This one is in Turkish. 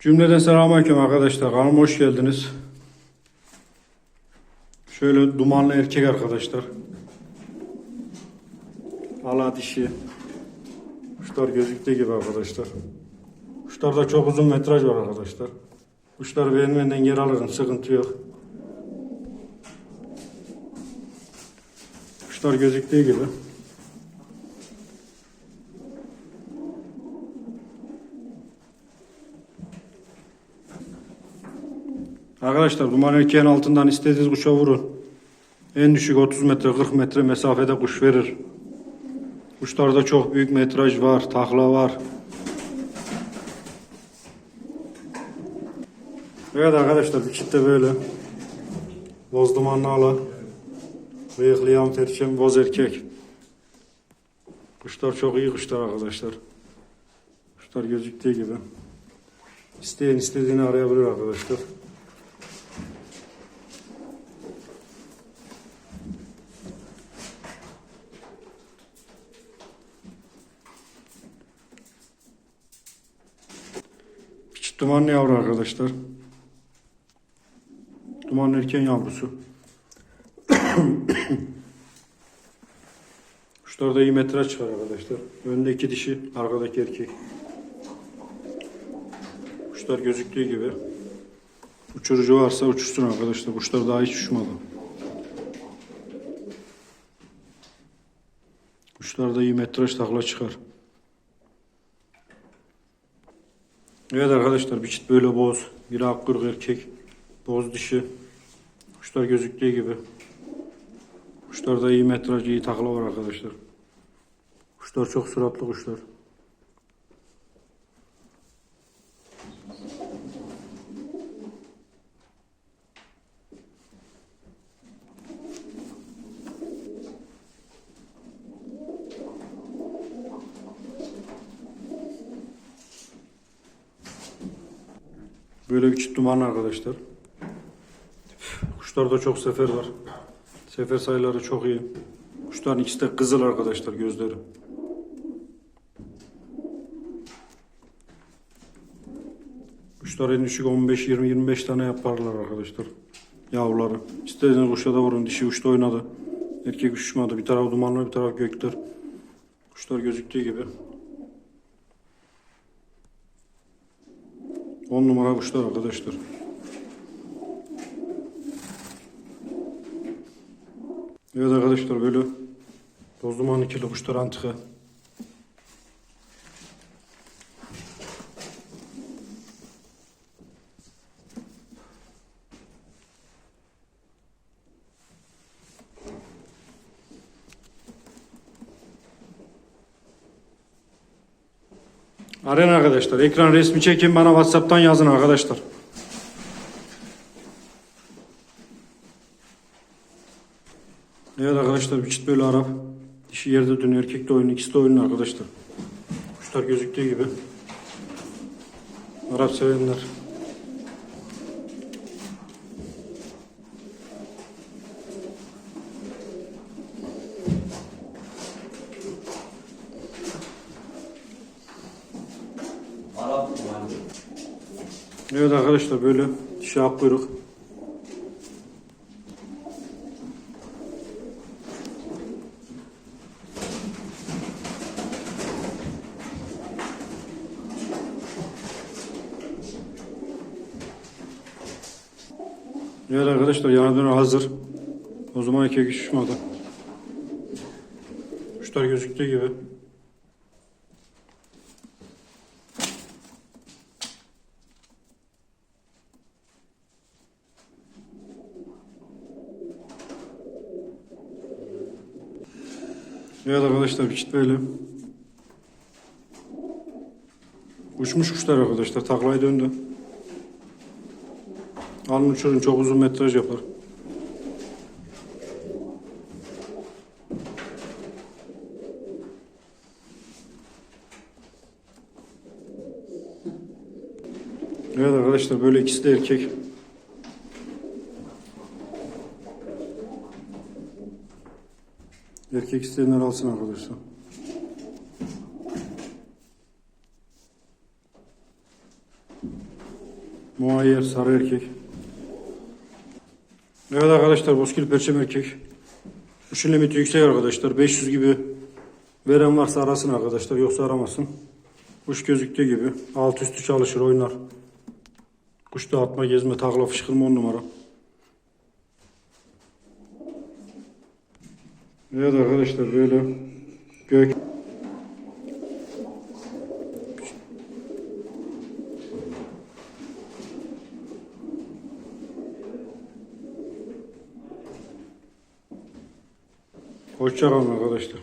Cümleden selamünaleyküm arkadaşlar. Kanalıma hoş geldiniz. Şöyle dumanlı erkek arkadaşlar. Ala dişi. Kuşlar gözüktüğü gibi arkadaşlar. Kuşlarda çok uzun metraj var arkadaşlar. Kuşları beğenmeden yer alırım. Sıkıntı yok. Kuşlar gözüktüğü gibi. Arkadaşlar duman erkeğin altından istediğiniz kuşa vurun. En düşük 30 metre 40 metre mesafede kuş verir. Kuşlarda çok büyük metraj var, takla var. Evet arkadaşlar bir çift de böyle. Boz dumanlı ala. Bıyıklayan perçem boz erkek. Kuşlar çok iyi kuşlar arkadaşlar. Kuşlar gözüktüğü gibi. İsteyen istediğini arayabilir arkadaşlar. Dumanlı yavru arkadaşlar. Dumanlı erken yavrusu. Kuşlarda iyi metraj çıkar arkadaşlar. Önde iki dişi, arkadaki erkek. Kuşlar gözüktüğü gibi. Uçurucu varsa uçursun arkadaşlar. Kuşlar daha hiç uçmadı. Kuşlarda iyi metraj takla çıkar. Evet arkadaşlar bir çift böyle boz. Bir akkuyruk erkek. Boz dişi. Kuşlar gözüktüğü gibi. Kuşlarda iyi metraj, iyi takla var arkadaşlar. Kuşlar çok süratli kuşlar. Böyle bir çift duman arkadaşlar. Kuşlarda çok sefer var. Sefer sayıları çok iyi. Kuşların ikisi de kızıl arkadaşlar gözleri. Kuşlar en düşük 15 20 25 tane yaparlar arkadaşlar. Yavruları. İstediğiniz kuşa da vurun. Dişi uçta oynadı. Erkek uçmadı. Bir taraf dumanlı bir taraf gökler. Kuşlar gözüktüğü gibi. 10 numara kuşlar arkadaşlar. Evet arkadaşlar böyle toz dumanlı kirli kuşlar antika. Arayın arkadaşlar. Ekran resmi çekin bana WhatsApp'tan yazın arkadaşlar. Evet arkadaşlar bir çift böyle Arap. Dişi yerde dönüyor, erkek de oyun, ikisi de oyun arkadaşlar. Kuşlar gözüktüğü gibi. Arap sevenler. Arap yani. Evet arkadaşlar böyle dişi ak kuyruk. Evet arkadaşlar yana döner hazır. O zaman iki kişi uçmadı. Kuşlar gözüktüğü gibi. Evet arkadaşlar bir böyle. Uçmuş kuşlar arkadaşlar. Taklayı döndü. Alın uçurun çok uzun metraj yapar. Evet arkadaşlar böyle ikisi de erkek. Erkek isteyenler alsın arkadaşlar. Muayyer sarı erkek. Evet arkadaşlar Bozkil Perçem erkek. Kuşun limiti yüksek arkadaşlar. 500 gibi veren varsa arasın arkadaşlar. Yoksa aramasın. Kuş gözüktüğü gibi. Alt üstü çalışır oynar. Kuş dağıtma gezme takla fışkırma on numara. Evet arkadaşlar böyle gök Hoşçakalın arkadaşlar.